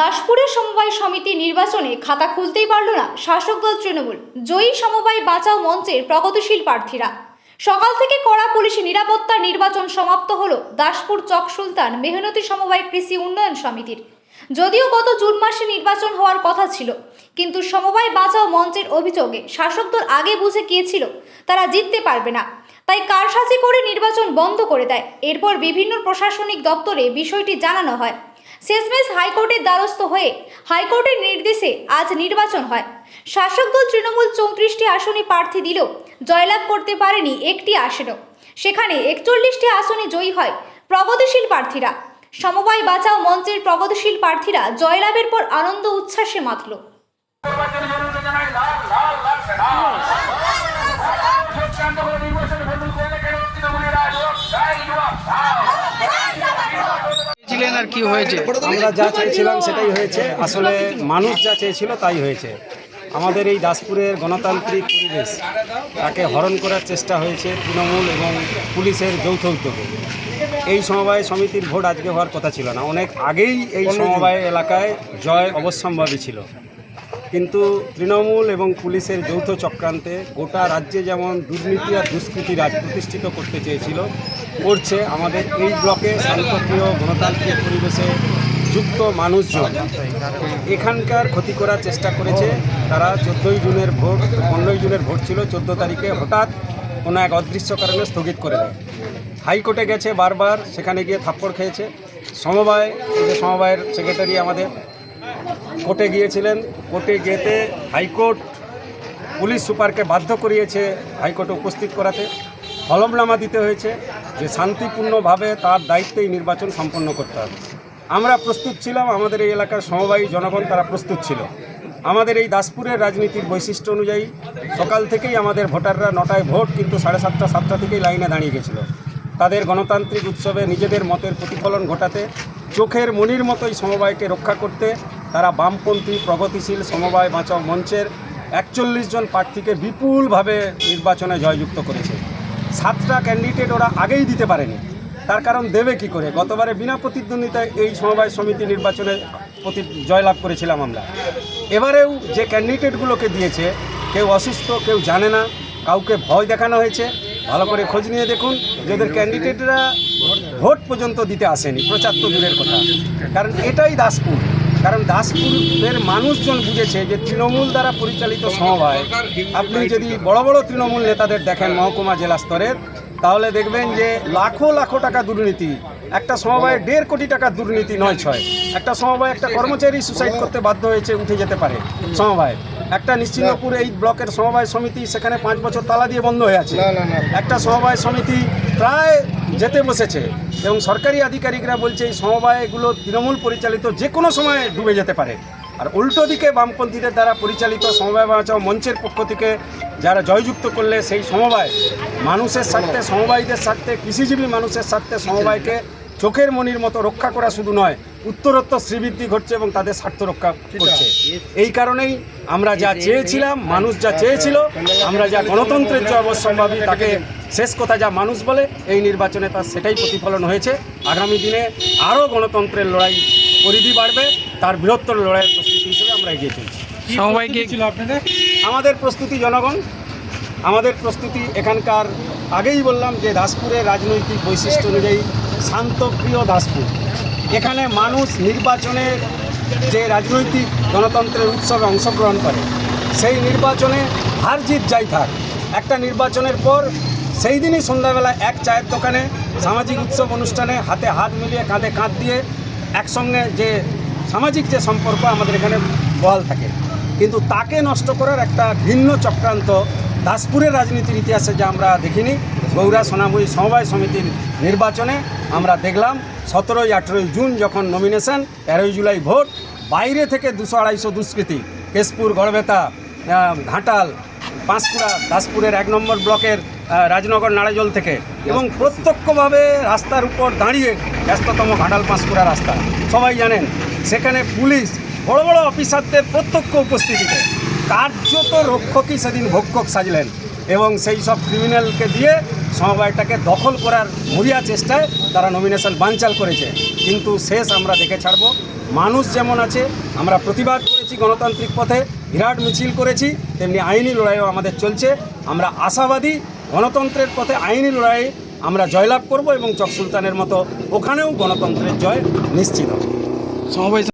দাসপুরের সমবায় সমিতি নির্বাচনে খাতা খুলতেই পারল না শাসক দল তৃণমূল। জয়ী সমবায় বাঁচাও মঞ্চের প্রগতিশীল প্রার্থীরা। সকাল থেকে কড়া পুলিশি নিরাপত্তা নির্বাচন সমাপ্ত হলো দাসপুর চক সুলতান মেহনতি সমবায় কৃষি উন্নয়ন সমিতির। যদিও গত জুন মাসে নির্বাচন হওয়ার কথা ছিল, কিন্তু সমবায় বাঁচাও মঞ্চের অভিযোগে শাসক দল আগে বুঝে গিয়েছিল তারা জিততে পারবে না। তাই কারসাজি করে নির্বাচন বন্ধ করে দেয়। এরপর বিভিন্ন প্রশাসনিক দপ্তরে বিষয়টি জানানো হয়। শেষমেশ হাইকোর্টের দ্বারস্থ হয়ে হাইকোর্টের নির্দেশে আজ নির্বাচন হয়। শাসক দল তৃণমূল চৌত্রিশটি আসনে প্রার্থী দিলেও জয়লাভ করতে পারেনি একটি আসনও। সেখানে একচল্লিশটি আসনে জয়ী হয় প্রগতিশীল প্রার্থীরা। সমবায় বাঁচাও মঞ্চের প্রগতিশীল প্রার্থীরা জয়লাভের পর আনন্দ উচ্ছ্বাসে মাতল। আর কি হয়েছে? আমরা যা চেয়েছিলাম সেটাই হয়েছে। আসলে মানুষ যা চেয়েছিল তাই হয়েছে। আমাদের এই দাসপুরের গণতান্ত্রিক পরিবেশ তাকে হরণ করার চেষ্টা হয়েছে তৃণমূল এবং পুলিশের যৌথ উদ্যোগে। এই সমবায় সমিতির ভোট আজকে হওয়ার কথা ছিল না। অনেক আগেই এই সমবায় এলাকায় জয় অবশ্যম্ভাবী ছিল। কিন্তু তৃণমূল এবং পুলিশের যৌথ চক্রান্তে গোটা রাজ্যে যেমন দুর্নীতি আর দুষ্কৃতি রাজ প্রতিষ্ঠিত করতে চেয়েছিল, করছে আমাদের এই ব্লকে শান্তপ্রিয় গণতান্ত্রিক পরিবেশে যুক্ত মানুষজন। এখানকার ক্ষতি করার চেষ্টা করেছে তারা চোদ্দোই জুনের ভোট, পনেরোই জুনের ভোট ছিল, চোদ্দ তারিখে হঠাৎ কোনো এক অদৃশ্য কারণে স্থগিত করে দেয়। হাইকোর্টে গেছে বারবার, সেখানে গিয়ে থাপ্পড় খেয়েছে। সমবায় সমবায়ের সেক্রেটারি আমাদের কোর্টে গিয়েছিলেন। কোর্টে যেতে হাইকোর্ট পুলিশ সুপারকে বাধ্য করিয়েছে হাইকোর্টে উপস্থিত করাতে। হলফনামা দিতে হয়েছে যে শান্তিপূর্ণভাবে তার দায়িত্বেই নির্বাচন সম্পন্ন করতে হবে। আমরা প্রস্তুত ছিলাম, আমাদের এই এলাকার সমবায়ী জনগণ তারা প্রস্তুত ছিল। আমাদের এই দাসপুরের রাজনীতির বৈশিষ্ট্য অনুযায়ী সকাল থেকেই আমাদের ভোটাররা নটায় ভোট, কিন্তু সাড়ে সাতটা সাতটা থেকেই লাইনে দাঁড়িয়ে গেছিল। তাদের গণতান্ত্রিক উৎসবে নিজেদের মতের প্রতিফলন ঘটাতে, চোখের মনির মতোই সমবায়কে রক্ষা করতে তারা বামপন্থী, প্রগতিশীল সমবায় বাঁচাও মঞ্চের একচল্লিশ জন প্রার্থীকে বিপুলভাবে নির্বাচনে জয়যুক্ত করেছে। সাতটা ক্যান্ডিডেট ওরা আগেই দিতে পারেনি। তার কারণ দেবে কি করে? গতবারে বিনা প্রতিদ্বন্দ্বিতায় এই সমবায় সমিতি নির্বাচনে প্রতি জয়লাভ করেছিলাম আমরা। এবারেও যে ক্যান্ডিডেটগুলোকে দিয়েছে, কেউ অসুস্থ, কেউ জানে না, কাউকে ভয় দেখানো হয়েছে, ভালো করে খোঁজ নিয়ে দেখুন। যে ওদের ক্যান্ডিডেটরা ভোট পর্যন্ত দিতে আসেনি। প্রচার তো দূরের কথা। কারণ এটাই দাসপুর। কারণ দাসপুরের মানুষজন বুঝেছে যে তৃণমূল দ্বারা পরিচালিত সমবায়। আপনি যদি বড় বড় তৃণমূল নেতাদের দেখেন মহকুমা জেলা স্তরের, তাহলে দেখবেন যে লাখো লাখো টাকা দুর্নীতি। একটা সমবায়ে দেড় কোটি টাকা দুর্নীতি নয় ছয়। একটা সমবায় একটা কর্মচারী সুসাইড করতে বাধ্য হয়েছে, উঠে যেতে পারে সমবায়। একটা নিশ্চিন্তপুর এই ব্লকের সমবায় সমিতি সেখানে পাঁচ বছর তালা দিয়ে বন্ধ হয়ে আছে। একটা সমবায় সমিতি প্রায় যেতে বসেছে এবং সরকারি আধিকারিকরা বলছে এই সমবায়গুলো তৃণমূল পরিচালিত যে কোনো সময় ডুবে যেতে পারে। আর উল্টো দিকে বামপন্থীদের দ্বারা পরিচালিত সমবায় বাঁচাও মঞ্চের পক্ষ থেকে যারা জয়যুক্ত করলে সেই সমবায় মানুষের স্বার্থে সমবায়ীদের স্বার্থে কৃষিজীবী মানুষের স্বার্থে সমবায়কে চোখের মনির মতো রক্ষা করা শুধু নয় উত্তরোত্তর শ্রীবৃদ্ধি ঘটছে এবং তাদের স্বার্থ রক্ষা করছে। এই কারণেই আমরা যা চেয়েছিলাম মানুষ যা চেয়েছিল আমরা যা গণতন্ত্রের যে অবশ্যম্ভাবী তাকে শেষ কথা যা মানুষ বলে এই নির্বাচনে তার সেটাই প্রতিফলন হয়েছে। আগামী দিনে আরও গণতন্ত্রের লড়াই পরিধি বাড়বে তার বৃহত্তর লড়াইয়ের প্রস্তুতি হিসেবে আমরা এগিয়ে চলছি। সমবায়কে আমাদের প্রস্তুতি জনগণ আমাদের প্রস্তুতি এখানকার আগেই বললাম যে দাসপুরের রাজনৈতিক বৈশিষ্ট্য অনুযায়ী শান্তপ্রিয় দাসপুর। এখানে মানুষ নির্বাচনের যে রাজনৈতিক গণতন্ত্রের উৎসবে অংশগ্রহণ করে, সেই নির্বাচনে হার জিত যাই থাক, একটা নির্বাচনের পর সেই দিনই সন্ধ্যাবেলা এক চায়ের দোকানে সামাজিক উৎসব অনুষ্ঠানে হাতে হাত মিলিয়ে কাঁধে কাঁধ দিয়ে একসঙ্গে যে সামাজিক যে সম্পর্ক আমাদের এখানে বহাল থাকে। কিন্তু তাকে নষ্ট করার একটা ভিন্ন চক্রান্ত দাসপুরের রাজনীতির ইতিহাসে যা আমরা দেখিনি গৌরা সোনাময়ী সমবায় সমিতির নির্বাচনে আমরা দেখলাম, সতেরোই আঠেরোই জুন যখন নমিনেশন তেরোই জুলাই ভোট, বাইরে থেকে দুশো আড়াইশো দুষ্কৃতি, কেশপুর, গড়বেতা ঘাটাল, পাঁশকুড়া, দাসপুরের এক নম্বর ব্লকের রাজনগর নাড়াজল থেকে এবং প্রত্যক্ষভাবে রাস্তার উপর দাঁড়িয়ে ব্যস্ততম ঘাটাল, পাঁশকুড়া রাস্তা। সবাই জানেন, সেখানে পুলিশ বড় বড় অফিসারদের প্রত্যক্ষ উপস্থিতিতে কার্যত রক্ষকই সেদিন ভক্ষক সাজলেন এবং সেই সব ক্রিমিনালকে দিয়ে সমবায়টাকে দখল করার মরিয়া চেষ্টায় তারা নমিনেশন বানচাল করেছে। কিন্তু শেষ আমরা দেখে ছাড়ব। মানুষ যেমন আছে, আমরা প্রতিবাদ করেছি গণতান্ত্রিক পথে, বিরাট মিছিল করেছি, তেমনি আইনি লড়াইও আমাদের চলছে। আমরা আশাবাদী, গণতন্ত্রের পথে আইনি লড়াই আমরা জয়লাভ করব এবং চক সুলতানের মতো ওখানেও গণতন্ত্রের জয় নিশ্চিত সমবায়